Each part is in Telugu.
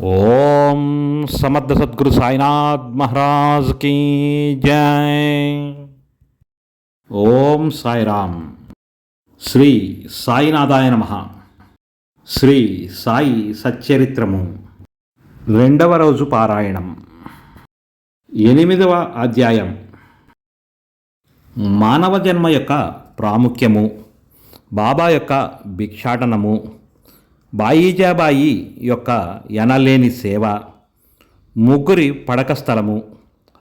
ఓం సమర్థ సద్గురు సాయినాథ్ మహారాజ్ కీ జై. ఓం సాయిరామ్. శ్రీ సాయినాథాయ నమ. శ్రీ సాయి సచ్చరిత్రము. రెండవ రోజు పారాయణం. ఎనిమిదవ అధ్యాయం. మానవ జన్మ యొక్క ప్రాముఖ్యము బాబా యొక్క భిక్షాటనము బాయిజాబాయి యొక్క ఎనలేని సేవ ముగ్గురి పడక స్థలము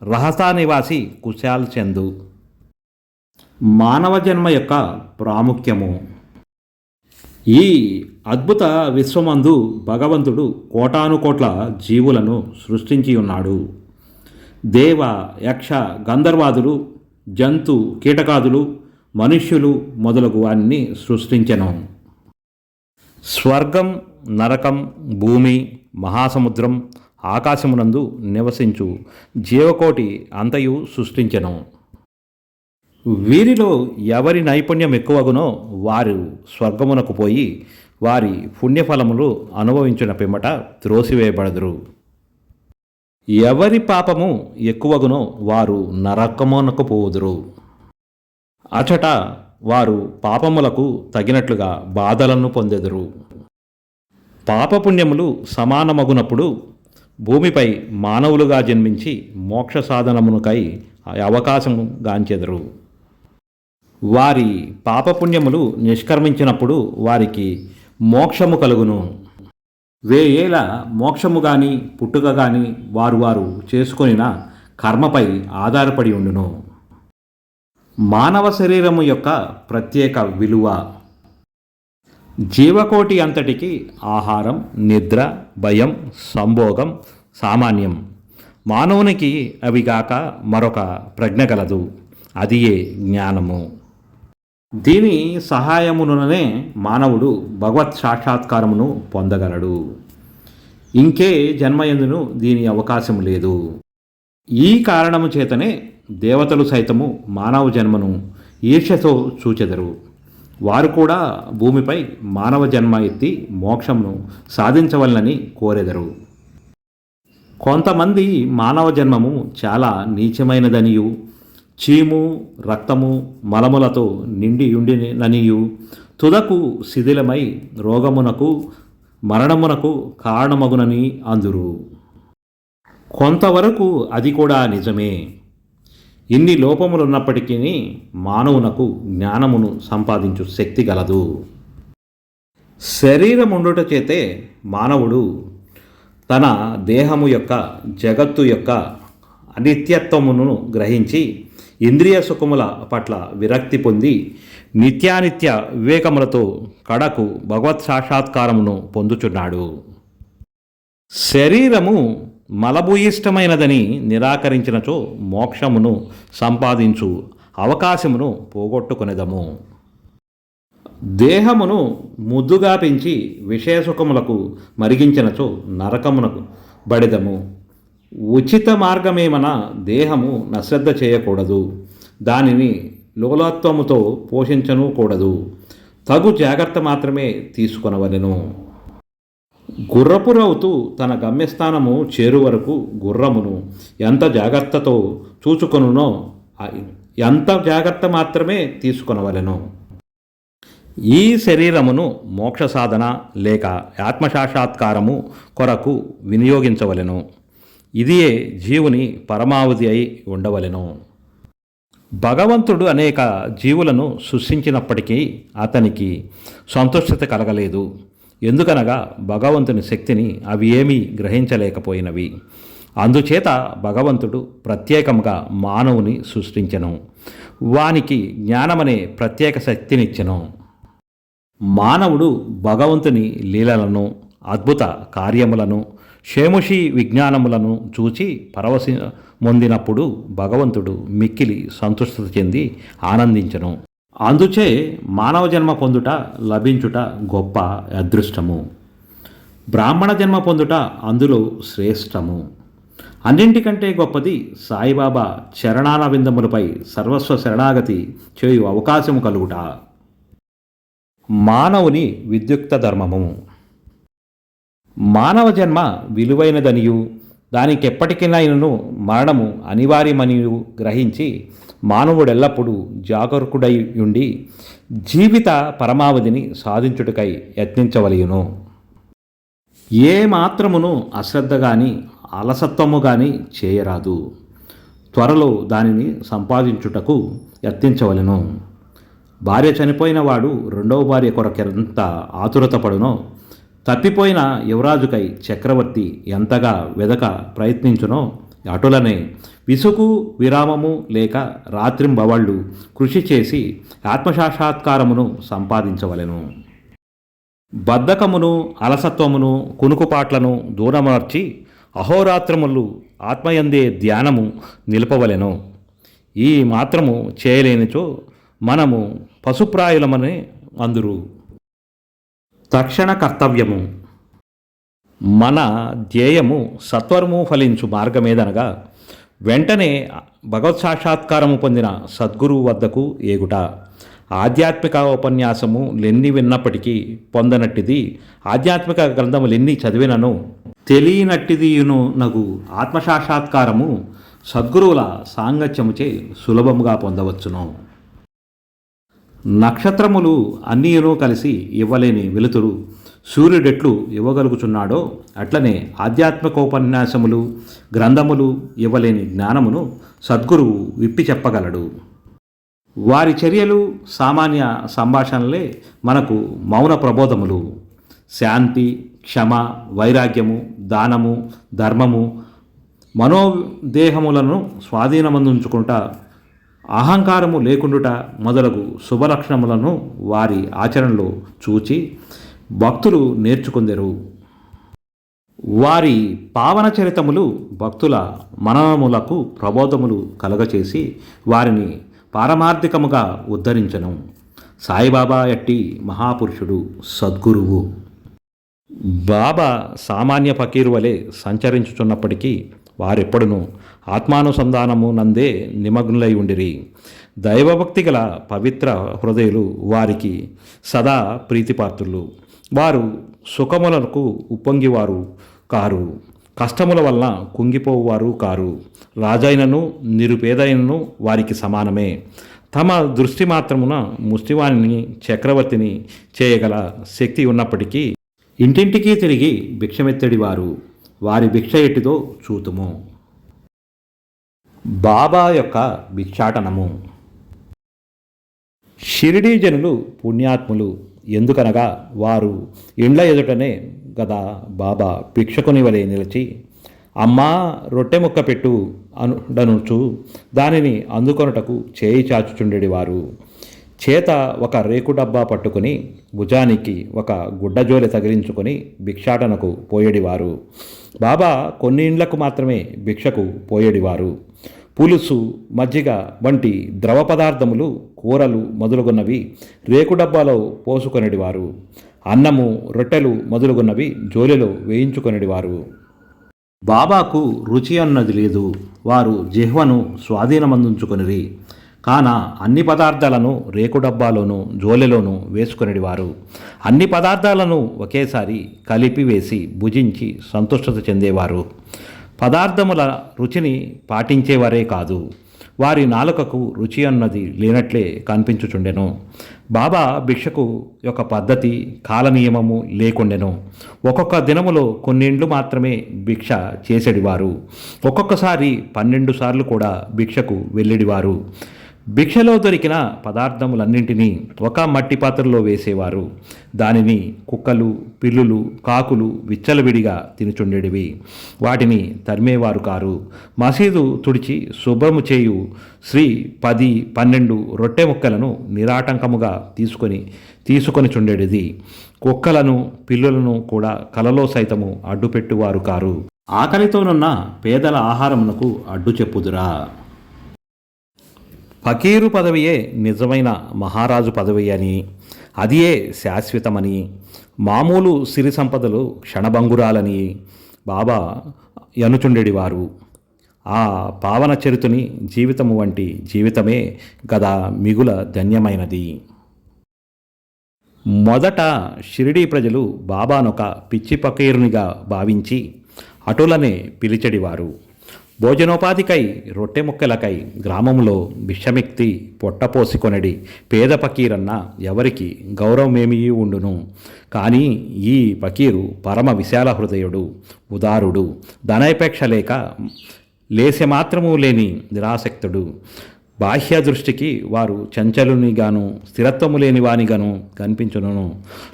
రహసా నివాసి కుశాల్ చందు. మానవ జన్మ యొక్క ప్రాముఖ్యము. ఈ అద్భుత విశ్వమందు భగవంతుడు కోటానుకోట్ల జీవులను సృష్టించి ఉన్నాడు. దేవ యక్ష గంధర్వాదులు జంతు కీటకాదులు మనుష్యులు మొదలగు అన్ని సృష్టించెను. స్వర్గం నరకం భూమి మహాసముద్రం ఆకాశమునందు నివసించు. జీవకోటి అంతయు సృష్టించెను. వీరిలో ఎవరి నైపుణ్యం ఎక్కువగునో వారు స్వర్గమునకు పోయి వారి పుణ్యఫలములు అనుభవించిన పిమ్మట త్రోసివేయబడదురు. ఎవరి పాపము ఎక్కువగునో వారు నరకమునకు పోదురు. అచట వారు పాపములకు తగినట్లుగా బాధలను పొందెదరు. పాపపుణ్యములు సమానమగునప్పుడు భూమిపై మానవులుగా జన్మించి మోక్ష సాధనమునకై అవకాశం గాంచెదరు. వారి పాపపుణ్యములు నిష్కర్మించినప్పుడు వారికి మోక్షము కలుగును. వేయేల మోక్షము గాని పుట్టుక గాని వారు వారు చేసుకొనిన కర్మపై ఆధారపడి ఉండును. మానవ శరీరము యొక్క ప్రత్యేక విలువ. జీవకోటి అంతటికి ఆహారం నిద్ర భయం సంభోగం సామాన్యం. మానవునికి అవిగాక మరొక ప్రజ్ఞ కలదు అదియే జ్ఞానము. దీని సహాయముననే మానవుడు భగవత్ సాక్షాత్కారమును పొందగలడు. ఇంకే జన్మయందును దీని అవకాశం లేదు. ఈ కారణము చేతనే దేవతలు సైతము మానవ జన్మను ఈర్ష్యతో చూచెదరు. వారు కూడా భూమిపై మానవ జన్మ ఎత్తి మోక్షమును సాధించవలనని కోరెదరు. కొంతమంది మానవ జన్మము చాలా నీచమైనదనియు చీము రక్తము మలములతో నిండి ఉండిననియు తుదకు శిథిలమై రోగమునకు మరణమునకు కారణమగునని అందురు. కొంతవరకు అది కూడా నిజమే. ఇన్ని లోపములున్నప్పటికీ మానవునకు జ్ఞానమును సంపాదించు శక్తి గలదు. శరీరముండుట చేతే మానవుడు తన దేహము యొక్క జగత్తు యొక్క అనిత్యత్వమును గ్రహించి ఇంద్రియ సుఖముల పట్ల విరక్తి పొంది నిత్యానిత్య వివేకములతో కడకు భగవత్ సాక్షాత్కారమును పొందుచున్నాడు. శరీరము మలభూయిష్టమైనదని నిరాకరించినచో మోక్షమును సంపాదించు అవకాశమును పోగొట్టుకునేదము. దేహమును ముద్దుగా పెంచి విషయసుఖములకు మరిగించినచో నరకమునకు బడిదము. ఉచిత మార్గమేమన దేహము నశ్రద్ధ చేయకూడదు. దానిని లోలత్వముతో పోషించను కూడదు తగు జాగ్రత్త మాత్రమే తీసుకొనవలెను. గుర్రపురవుతూ తన గమ్యస్థానము చేరు వరకు గుర్రమును ఎంత జాగ్రత్తతో చూచుకొనునో ఎంత జాగ్రత్త మాత్రమే తీసుకొనవలెను. ఈ శరీరమును మోక్ష సాధన లేక ఆత్మసాక్షాత్కారము కొరకు వినియోగించవలెను. ఇదియే జీవుని పరమావధి అయి ఉండవలెను. భగవంతుడు అనేక జీవులను సృష్టించినప్పటికీ అతనికి సంతుష్టత కలగలేదు. ఎందుకనగా భగవంతుని శక్తిని అవి ఏమీ గ్రహించలేకపోయినవి. అందుచేత భగవంతుడు ప్రత్యేకంగా మానవుని సృష్టించెను. వానికి జ్ఞానమనే ప్రత్యేక శక్తినిచ్చెను. మానవుడు భగవంతుని లీలలను అద్భుత కార్యములను షేముషి విజ్ఞానములను చూచి పరవశి పొందినప్పుడు భగవంతుడు మిక్కిలి సంతుష్టత చెంది ఆనందించను. అందుచే మానవ జన్మ పొందుట లభించుట గొప్ప అదృష్టము. బ్రాహ్మణ జన్మ పొందుట అందులో శ్రేష్టము. అన్నింటికంటే గొప్పది సాయిబాబా చరణాల విందములపై సర్వస్వ శరణాగతి చేయు అవకాశము కలుగుట. మానవుని విద్యుక్త ధర్మము. మానవ జన్మ విలువైనదనియు దానికి మరణము అనివార్యమనియు గ్రహించి మానవుడెల్లప్పుడూ జాగరూకుడై ఉండి జీవిత పరమావధిని సాధించుటకై యత్నించవలయును. ఏ మాత్రమును అశ్రద్ధ కానీ అలసత్వము కానీ చేయరాదు. త్వరలో దానిని సంపాదించుటకు యత్నించవలెను. భార్య చనిపోయిన వాడు రెండవ భార్య కొరకెంత ఆతురత పడునో తప్పిపోయిన యువరాజుకై చక్రవర్తి ఎంతగా వెదక ప్రయత్నించునో అటులనే విసుగు విరామము లేక రాత్రింబవళ్ళు కృషి చేసి ఆత్మసాక్షాత్కారమును సంపాదించవలెను. బద్ధకమును అలసత్వమును కునుకుపాట్లను దూరమార్చి అహోరాత్రములు ఆత్మయందే ధ్యానము నిలపవలెను. ఈ మాత్రము చేయలేనిచో మనము పశుప్రాయులమని అందురు. తక్షణ కర్తవ్యము. మన ధ్యేయము సత్వరము ఫలించు మార్గమేదనగా వెంటనే భగవత్ సాక్షాత్కారము పొందిన సద్గురువు వద్దకు ఏగుట. ఆధ్యాత్మిక ఉపన్యాసము లెన్ని విన్నప్పటికీ పొందనట్టిది. ఆధ్యాత్మిక గ్రంథములెన్ని చదివినను. తెలియనట్టిదియును నగు ఆత్మసాక్షాత్కారము సద్గురువుల సాంగత్యముచే సులభముగా పొందవచ్చును. నక్షత్రములు అన్నీయును కలిసి ఇవ్వలేని వెలుతురు. సూర్యుడెట్లు ఇవ్వగలుగుచున్నాడో అట్లనే ఆధ్యాత్మికోపన్యాసములు గ్రంథములు ఇవ్వలేని జ్ఞానమును సద్గురువు విప్పి చెప్పగలడు. వారి చర్యలు సామాన్య సంభాషణలే మనకు మౌన ప్రబోధములు. శాంతి క్షమ వైరాగ్యము దానము ధర్మము మనోదేహములను స్వాధీనమందుంచుకుంటా అహంకారము లేకుండుట మొదలగు శుభలక్షణములను వారి ఆచరణలో చూచి భక్తులు నేర్చుకుందరు. వారి పావన చరితములు భక్తుల మననములకు ప్రబోధములు కలగచేసి వారిని పారమార్థికముగా ఉద్ధరించను. సాయిబాబా ఎట్టి మహాపురుషుడు సద్గురువు. బాబా సామాన్య ఫకీరు వలె సంచరించుచున్నప్పటికీ వారెప్పుడును ఆత్మానుసంధానము నందే నిమగ్నులై ఉండిరి. దైవభక్తి గల పవిత్ర హృదయులు వారికి సదా ప్రీతిపాత్రులు. వారు సుఖములకు ఉప్పొంగివారు కారు. కష్టముల వలన కుంగిపోవారు కారు. రాజైనను నిరుపేదైనను వారికి సమానమే. తమ దృష్టి మాత్రమున ముష్టివాణిని చక్రవర్తిని చేయగల శక్తి ఉన్నప్పటికీ ఇంటింటికి తిరిగి భిక్షమెత్తడి వారు వారి భిక్ష ఎట్టిదో చూతుము. బాబా యొక్క భిక్షాటనము. షిరిడీ జనులు పుణ్యాత్ములు. ఎందుకనగా వారు ఇండ్ల ఎదుటనే గదా బాబా భిక్షకుని వలె నిలిచి అమ్మా రొట్టె ముక్క పెట్టు అనుడనుచు దానిని అందుకొనుటకు చేయి చాచుచుండెడివారు చేత ఒక రేకు డబ్బా పట్టుకుని భుజానికి ఒక గుడ్డజోలె తగిలించుకొని భిక్షాటనకు పోయేడివారు బాబా కొన్ని ఇండ్లకు మాత్రమే భిక్షకు పోయేడివారు పులుసు మజ్జిగ వంటి ద్రవ పదార్థములు కూరలు మొదలుగున్నవి రేకు డబ్బాలో పోసుకొనిడివారు. అన్నము రొట్టెలు మొదలుగున్నవి జోలెలో వేయించుకొనిడివారు. బాబాకు రుచి అన్నది లేదు. వారు జిహ్వను స్వాధీనమందించుకొనిరి. కాన అన్ని పదార్థాలను రేకు డబ్బాలోనూ జోలెలోనూ వేసుకొనిడివారు. అన్ని పదార్థాలను ఒకేసారి కలిపి వేసి భుజించి సంతుష్టత చెందేవారు. పదార్థముల రుచిని పాటించేవారే కాదు. వారి నాలుకకు రుచి అన్నది లేనట్లే కనిపించుచుండెను. బాబా భిక్షకు యొక్క పద్ధతి కాలనియమము లేకుండెను. ఒక్కొక్క దినములో కొన్నిండ్లు మాత్రమే భిక్ష చేసేడివారు. ఒక్కొక్కసారి పన్నెండు సార్లు కూడా భిక్షకు వెళ్ళిడివారు. భిక్షలో దొరికిన పదార్థములన్నింటినీ ఒక మట్టి పాత్రలో వేసేవారు. దానిని కుక్కలు పిల్లులు కాకులు విచ్చలవిడిగా తినుచుండేటివి వాటిని తరిమేవారు కారు. మసీదు తుడిచి శుభ్రము చేయు శ్రీ పది పన్నెండు రొట్టె ముక్కలను నిరాటంకముగా తీసుకొని తీసుకొని చుండేటిది కుక్కలను పిల్లులను కూడా కలలో సైతము అడ్డుపెట్టువారు కారు. ఆకలితోనున్న పేదల ఆహారమునకు అడ్డు చెప్పుదురా. ఫకీరు పదవియే నిజమైన మహారాజు పదవి అని అదియే శాశ్వతమని మామూలు సిరి సంపదలు క్షణభంగురాలని బాబా ఎనుచుండెడివారు ఆ పావన చరితుని జీవితము వంటి జీవితమే గదా మిగుల ధన్యమైనది. మొదట షిరిడీ ప్రజలు బాబానొక పిచ్చి పకీరునిగా భావించి అటులనే పిలిచెడివారు. భోజనోపాధికై రొట్టె ముక్కలకై గ్రామంలో విషమెక్తి పొట్టపోసుకొనడి. పేద పకీరన్న ఎవరికి గౌరవమేమీ ఉండును? కానీ ఈ పకీరు పరమ విశాల హృదయుడు ఉదారుడు ధనాపేక్ష లేక లేసే మాత్రము లేని నిరాసక్తుడు. బాహ్య దృష్టికి వారు చంచలునిగాను స్థిరత్వము లేని వానిగాను కనిపించును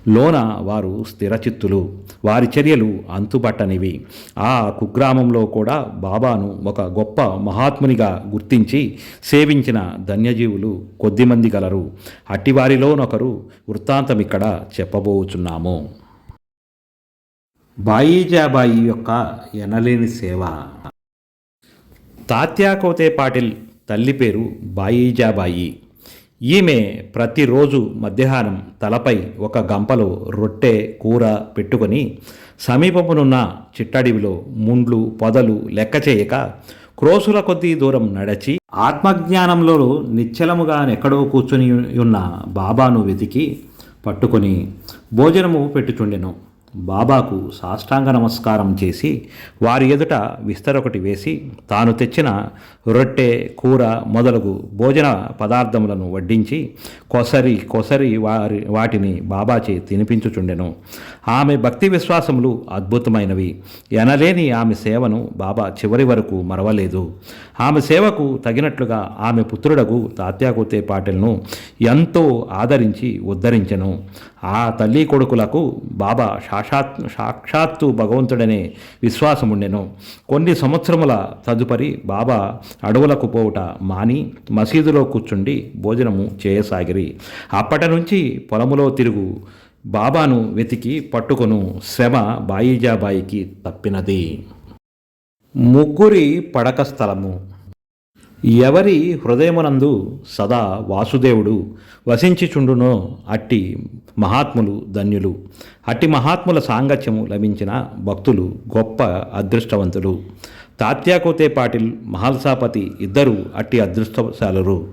లోన వారు స్థిరచిత్తులు వారి చర్యలు అంతుపట్టనివి. ఆ కుగ్రామంలో కూడా బాబాను ఒక గొప్ప మహాత్మునిగా గుర్తించి సేవించిన ధన్యజీవులు కొద్దిమంది గలరు. అట్టివారిలోనొకరు వృత్తాంతం ఇక్కడ చెప్పబోచున్నాము. బాయిజాబాయి యొక్క ఎనలేని సేవ. తాత్యాకోతే పాటిల్ తల్లి పేరు బాయిజాబాయి. ఈమె ప్రతిరోజు మధ్యాహ్నం తలపై ఒక గంపలో రొట్టె కూర పెట్టుకొని సమీపమునున్న చిట్టడివిలో ముండ్లు పొదలు లెక్క చేయక క్రోసుల కొద్దీ దూరం నడచి ఆత్మజ్ఞానంలో నిశ్చలముగా ఎక్కడో కూర్చుని ఉన్న బాబాను వెతికి పట్టుకొని భోజనము పెట్టుచుండెను. బాబాకు సాష్టాంగ నమస్కారం చేసి వారి ఎదుట విస్తరొకటి వేసి తాను తెచ్చిన రొట్టె కూర మొదలగు భోజన పదార్థములను వడ్డించి కొసరి కొసరి వారి వాటిని బాబాచే తినిపించుచుండెను. ఆమె భక్తి విశ్వాసములు అద్భుతమైనవి. ఎనలేని ఆమె సేవను బాబా చివరి వరకు మరవలేదు. ఆమె సేవకు తగినట్లుగా ఆమె పుత్రుడకు తాత్యాకుతే పాటిల్ను ఎంతో ఆదరించి ఉద్ధరించెను. ఆ తల్లి కొడుకులకు బాబా సాక్షాత్ సాక్షాత్తు భగవంతుడనే విశ్వాసముండెను కొన్ని సంవత్సరముల తదుపరి బాబా అడవులకు పోవుట మాని మసీదులో కూర్చుండి భోజనము చేయసాగిరి. అప్పటి నుంచి పొలములో తిరుగు బాబాను వెతికి పట్టుకొను శ్రమ బాయిజాబాయికి తప్పినది. ముగ్గురి పడక స్థలము. ఎవరి హృదయమునందు సదా వాసుదేవుడు వసించిచుండునో అట్టి మహాత్ములు ధన్యులు. అట్టి మహాత్ముల సాంగత్యము లభించిన భక్తులు గొప్ప అదృష్టవంతులు. తాత్యాకోతే పాటిల్ మహల్సాపతి ఇద్దరు అట్టి అదృష్టశాలురు.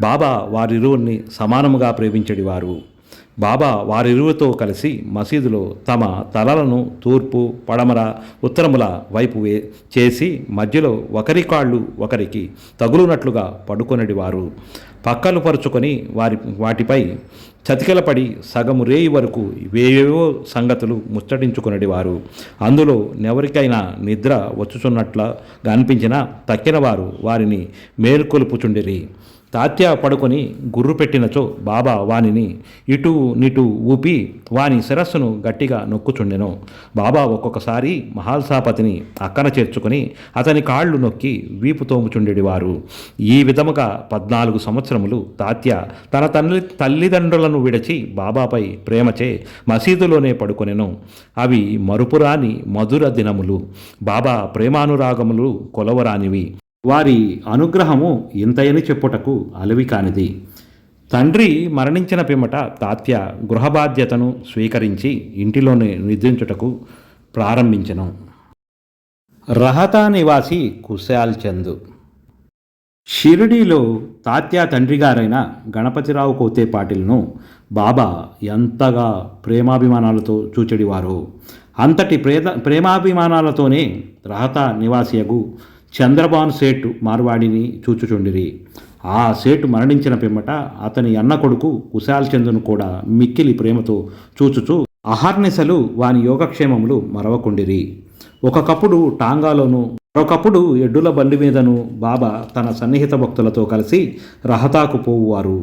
బాబా వారిరువుని సమానముగా ప్రేమించడివారు బాబా వారిరువుతో కలిసి మసీదులో తమ తలలను తూర్పు పడమర ఉత్తరముల వైపు వే చేసి మధ్యలో ఒకరి కాళ్ళు ఒకరికి తగులునట్లుగా పడుకొనడివారు. పక్కలు పరుచుకొని వారి వాటిపై చతికిలపడి సగము రేయి వరకు వేవేవో సంగతులు ముచ్చటించుకునేవారు అందులో నెవరికైనా నిద్ర వచ్చుచున్నట్ల అనిపించినా తక్కిన వారు వారిని మేల్కొలుపుచుండిరి. తాత్య పడుకొని గుర్రు పెట్టినచో బాబా వానిని ఇటు నిటు ఊపి వాని శిరస్సును గట్టిగా నొక్కుచుండెను. బాబా ఒక్కొక్కసారి మహాల్సాపతిని అక్కన చేర్చుకుని అతని కాళ్ళు నొక్కి వీపు తోముచుండేవారు ఈ విధముగా పద్నాలుగు సంవత్సరములు తాత్య తన తల్లి తల్లిదండ్రులను విడిచి బాబాపై ప్రేమచే మసీదులోనే పడుకొనెను. అవి మరుపురాని మధుర దినములు. బాబా ప్రేమానురాగములు కొలవరానివి. వారి అనుగ్రహము ఇంతయని చెప్పుటకు అలవి కానిది. తండ్రి మరణించిన పిమ్మట తాత్య గృహ బాధ్యతను స్వీకరించి ఇంటిలోనే నిద్రించుటకు ప్రారంభించను. రహతా నివాసి కుశాల్ చంద్. షిరిడీలో తాత్య తండ్రి గారైన గణపతిరావు కోతేపాటిల్ను బాబా ఎంతగా ప్రేమాభిమానాలతో చూచెడివారు. అంతటి ప్రేత ప్రేమాభిమానాలతోనే రహతా నివాసియగు చంద్రబాను సేటు మార్వాడిని చూచుచుండిరి. ఆ సేటు మరణించిన పిమ్మట అతని అన్న కొడుకు కుశాల్ చందును కూడా మిక్కిలి ప్రేమతో చూచుచూ అహర్నిశలు వాని యోగక్షేమములు మరవకుండిరి. ఒకప్పుడు టాంగాలోనూ మరొకప్పుడు ఎడ్డుల బండి మీదను బాబా తన సన్నిహిత భక్తులతో కలిసి రహతాకు పోవువారు.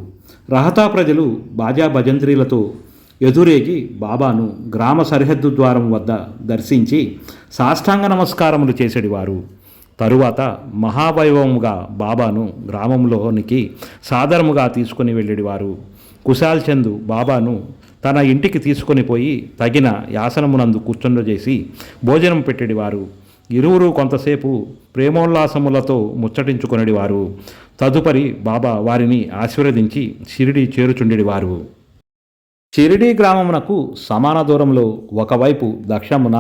రహతా ప్రజలు బాజా భజంత్రీలతో ఎదురేగి బాబాను గ్రామ సరిహద్దు ద్వారం వద్ద దర్శించి సాష్టాంగ నమస్కారములు చేసేడివారు. తరువాత మహావైభవముగా బాబాను గ్రామంలోనికి సాదరముగా తీసుకుని వెళ్ళేవారు. కుశాల్ చంద్ బాబాను తన ఇంటికి తీసుకొని పోయి తగిన యాసనమునందు కూర్చుండజేసి భోజనం పెట్టేవారు. ఇరువురు కొంతసేపు ప్రేమోల్లాసములతో ముచ్చటించుకొనేవారు తదుపరి బాబా వారిని ఆశీర్వదించి షిరిడి చేరుచుండేవారు. షిరిడి గ్రామమునకు సమాన దూరంలో ఒకవైపు దక్షమున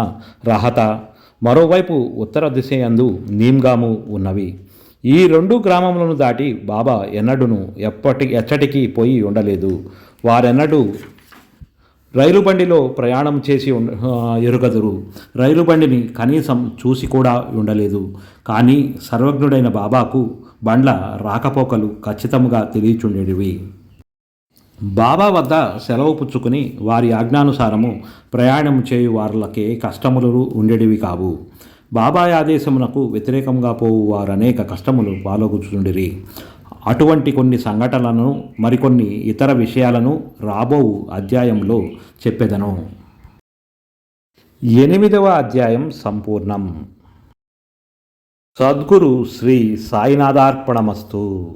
రహత మరోవైపు ఉత్తర దిశయందు నీమ్గాము ఉన్నవి. ఈ రెండు గ్రామములను దాటి బాబా ఎన్నడూను ఎప్పటి ఎచ్చటికి పోయి ఉండలేదు. వారెన్నడూ రైలు బండిలో ప్రయాణం చేసి ఉండ ఎరుగదురు. రైలు బండిని కనీసం చూసి కూడా ఉండలేదు. కానీ సర్వజ్ఞుడైన బాబాకు బండ్ల రాకపోకలు ఖచ్చితంగా తెలియచుండేవి బాబా వద్ద సెలవు పుచ్చుకుని వారి ఆజ్ఞానుసారము ప్రయాణం చేయు వారులకే కష్టములు ఉండేటివి కావు. బాబా ఆదేశమునకు వ్యతిరేకంగా పోవు వారు అనేక కష్టములు పాల్గొచుండిరి. అటువంటి కొన్ని సంఘటనలను మరికొన్ని ఇతర విషయాలను రాబోవు అధ్యాయంలో చెప్పెదను. ఎనిమిదవ అధ్యాయం సంపూర్ణం. సద్గురు శ్రీ సాయినాథార్పణమస్తు.